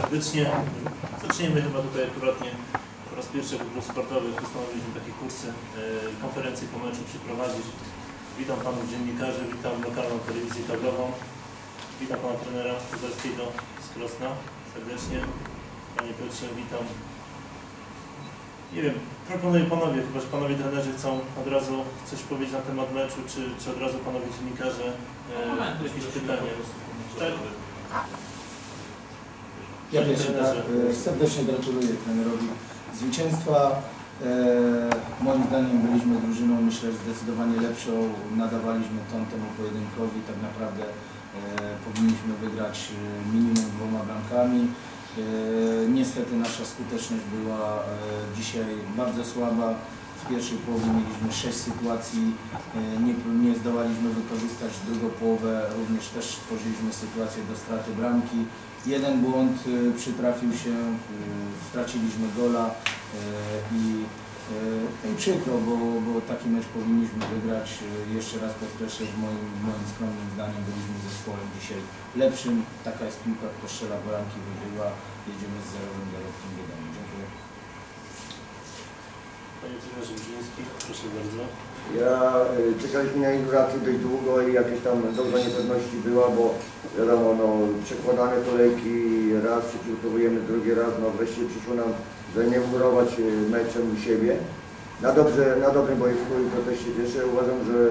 serdecznie. Zaczniemy chyba tutaj akuratnie po raz pierwszy jako klub sportowy postanowiliśmy takie kursy, e, konferencje po meczu przeprowadzić. Witam panów dziennikarzy, witam lokalną telewizję kablową. Witam pana trenera Kuzelskiego z Krosna serdecznie. Panie Piotrze, witam. Nie wiem, proponuję panowie, chyba że panowie trenerzy chcą od razu coś powiedzieć na temat meczu, czy, czy od razu panowie dziennikarze e, jakieś pytania. Tak? Ja trenerze. e, serdecznie gratuluję trenerowi zwycięstwa. E, moim zdaniem byliśmy drużyną, myślę, zdecydowanie lepszą. Nadawaliśmy ton temu pojedynkowi. Tak naprawdę e, powinniśmy wygrać minimum dwoma bramkami. Niestety nasza skuteczność była dzisiaj bardzo słaba. W pierwszej połowie mieliśmy sześć sytuacji, e, nie, nie zdołaliśmy wykorzystać drugą połowę, również też stworzyliśmy sytuację do straty bramki. Jeden błąd y, przytrafił się, y, straciliśmy gola i, y, i przykro, bo, bo taki mecz powinniśmy wygrać. Jeszcze raz podkreślę, moim, moim skromnym zdaniem byliśmy zespołem dzisiaj lepszym. Taka jest piłka, kto bramki, wygrywa. Jedziemy z zerowym dorobkiem do domu. Dziękuję. Proszę bardzo. Ja y, czekaliśmy na inaugurację dość długo i jakieś tam doza niepewności była, bo wiadomo, no, przekładane kolejki, raz się przygotowujemy, drugi raz, no wreszcie przyszło nam zainaugurować y, meczem u siebie. Na, dobrze, na dobrym boisku i to też się cieszę. Uważam, że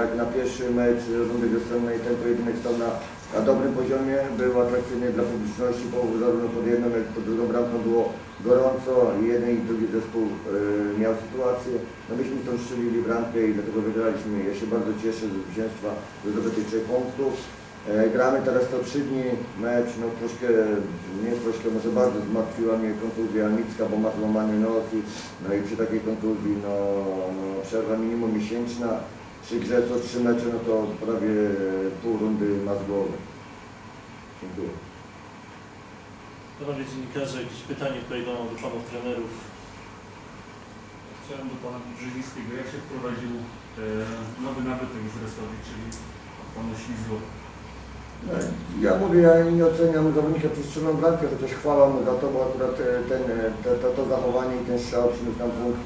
jak na pierwszy mecz rundy wiosennej ten pojedynek stał na, na dobrym poziomie, był atrakcyjny dla publiczności, bo zarówno pod jedną jak pod drugą bramką było gorąco jeden i drugi zespół y, miał sytuację. No myśmy tą strzelili bramkę i dlatego wygraliśmy. Ja się bardzo cieszę ze zwycięstwa, ze zdobytych trzech punktów. E, gramy teraz to trzy dni mecz, no troszkę, nie troszkę, może bardzo zmartwiła mnie kontuzja Micka, bo ma złamany nos i, no i przy takiej kontuzji no, no przerwa minimum miesięczna, przy grze co trzy mecze, no to prawie pół rundy ma z głowy. Dziękuję. Panowie dziennikarze, jakieś pytanie tutaj do, do panów trenerów. Chciałem do Pana Brzezińskiego, jak się wprowadził e, nowy nabytek z Resowik, czyli Panu Ślizło. No, Ja mówię, ja nie oceniam zawodnika przez strzelną bramkę, chociaż chwała mu za to, bo akurat e, ten, e, to, to, to zachowanie i ten strzał przyniósł nam punkt.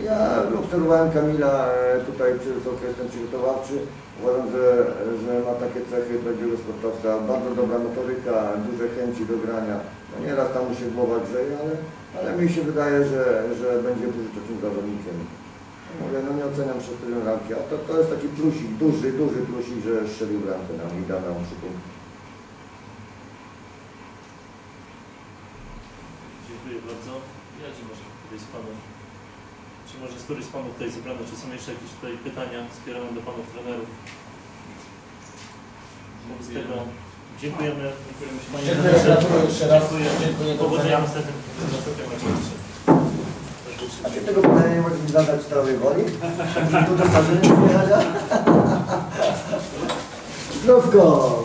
Ja obserwowałem Kamila e, tutaj przez okres ten przygotowawczy. Uważam, że, że ma takie cechy prawdziwego sportowca. Bardzo dobra motoryka, duże chęci do grania. No nieraz tam mu się głowa grzeje, ale, ale mi się wydaje, że, że będzie pożytecznym zawodnikiem. Mówię, no nie oceniam przez tyle bramki, a to, to jest taki plusik, duży, duży plusik, że strzelił bramkę nam i dał nam trzy punkty. Dziękuję bardzo. Ja czy może czy może z któryś z panów tutaj zebrano, czy są jeszcze jakieś tutaj pytania skierowane do panów trenerów? Wobec tego dziękujemy. Dziękujemy się. Panie Dziękuję, trenerze. gratuluję jeszcze raz. Dziękuję. Powodzenia w następnym następnym meczu. A czy tego pytania nie możesz zadać całej woli? Tu do starzenia przyjechania? Zdrowko!